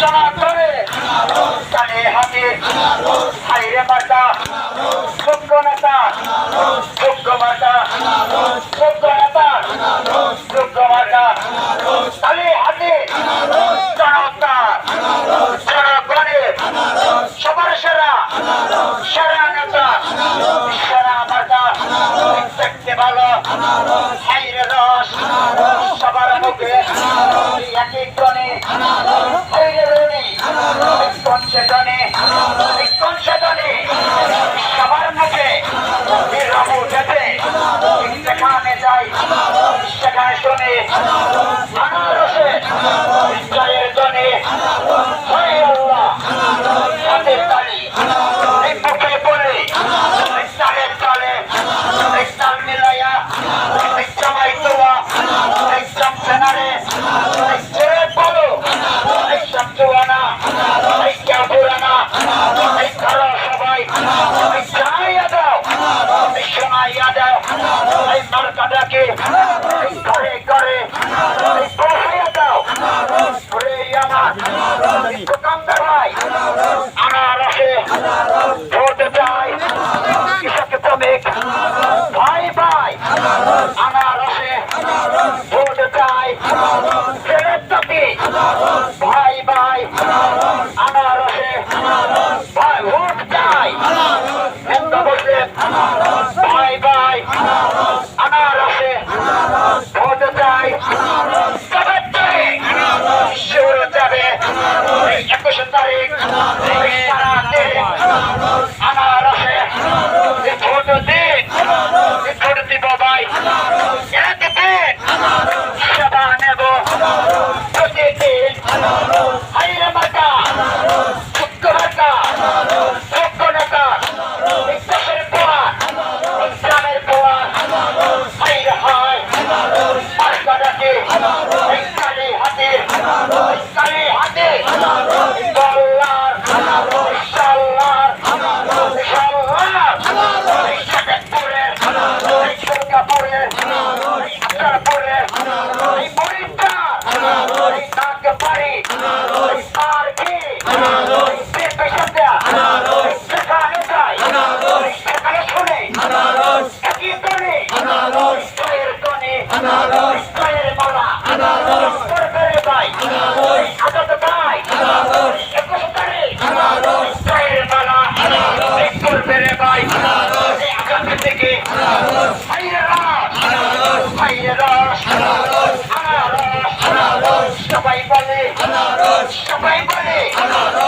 জমা করে কানে হাতে হাইরে মাতা যোগ্য নেতা যোগ্য মাতা যোগ্য নেতা যোগ্য মাতা কানে হাতে জনতা জনগণের সবার সেরা সেরা নেতা, সেরা মাতা টনে কনসে টনে সবার মুখে বিরাম উঠেছে। সেখানে যাই সেখানে শুনে আনারসে ঘরে ঘরে তারিখ আনারসে ভোট দিন ভোট একদিন সেবা নেব প্রতিদিন হাইরে মাতা সত্য হাতা সত্য নেতা দেশের পোয়া গ্রামের পোয়া হাইরে মার্কা ডাকে কালী হাতে কালী হাতে Shabai Bunny! Hello!